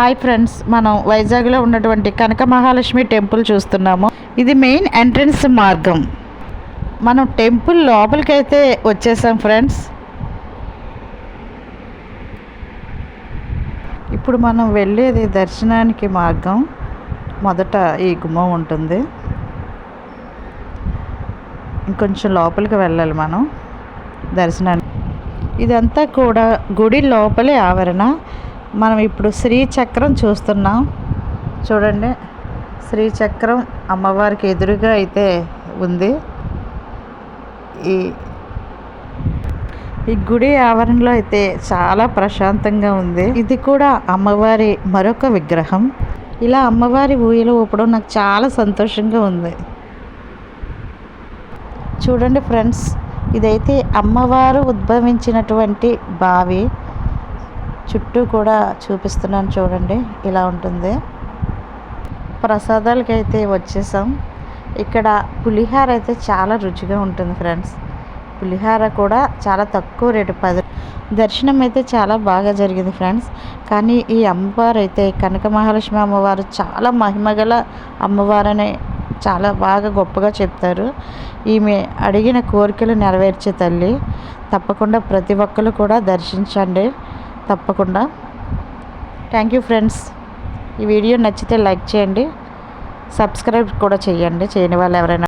Hi friends మనం వైజాగ్లో ఉన్నటువంటి కనక మహాలక్ష్మి టెంపుల్ చూస్తున్నాము. ఇది మెయిన్ ఎంట్రన్స్ మార్గం. మనం టెంపుల్ లోపలికైతే వచ్చేసాం ఫ్రెండ్స్. ఇప్పుడు మనం వెళ్ళేది దర్శనానికి మార్గం. మొదట ఈ గుమ్మం ఉంటుంది. ఇంకొంచెం లోపలికి వెళ్ళాలి మనం. దర్శనానికి. ఇదంతా కూడా గుడి లోపలే ఆవరణ. మనం ఇప్పుడు శ్రీచక్రం చూస్తున్నాం. చూడండి శ్రీచక్రం అమ్మవారికి ఎదురుగా అయితే ఉంది. ఈ ఈ గుడి ఆవరణలో అయితే చాలా ప్రశాంతంగా ఉంది. ఇది కూడా అమ్మవారి మరొక విగ్రహం. ఇలా అమ్మవారి ఊయలు ఊపడం నాకు చాలా సంతోషంగా ఉంది. చూడండి ఫ్రెండ్స్ ఇదైతే అమ్మవారు ఉద్భవించినటువంటి బావి. చుట్టూ కూడా చూపిస్తున్నాను చూడండి ఇలా ఉంటుంది. ప్రసాదాలకి అయితే వచ్చేసాం. ఇక్కడ పులిహార అయితే చాలా రుచిగా ఉంటుంది ఫ్రెండ్స్. పులిహార కూడా చాలా తక్కువ రేటు పది దర్శనం అయితే చాలా బాగా జరిగింది ఫ్రెండ్స్. కానీ ఈ అమ్మవారు అయితే కనక మహాలక్ష్మి అమ్మవారు చాలా మహిమగల అమ్మవారని చాలా బాగా గొప్పగా చెప్తారు. ఈమె అడిగిన కోరికలు నెరవేర్చే తల్లి. తప్పకుండా ప్రతి ఒక్కరు కూడా దర్శించండి. తప్పకుండా. థ్యాంక్ యూ ఫ్రెండ్స్ ఈ వీడియో నచ్చితే లైక్ చేయండి. సబ్స్క్రైబ్ కూడా చేయండి. చేయని వాళ్ళు ఎవరైనా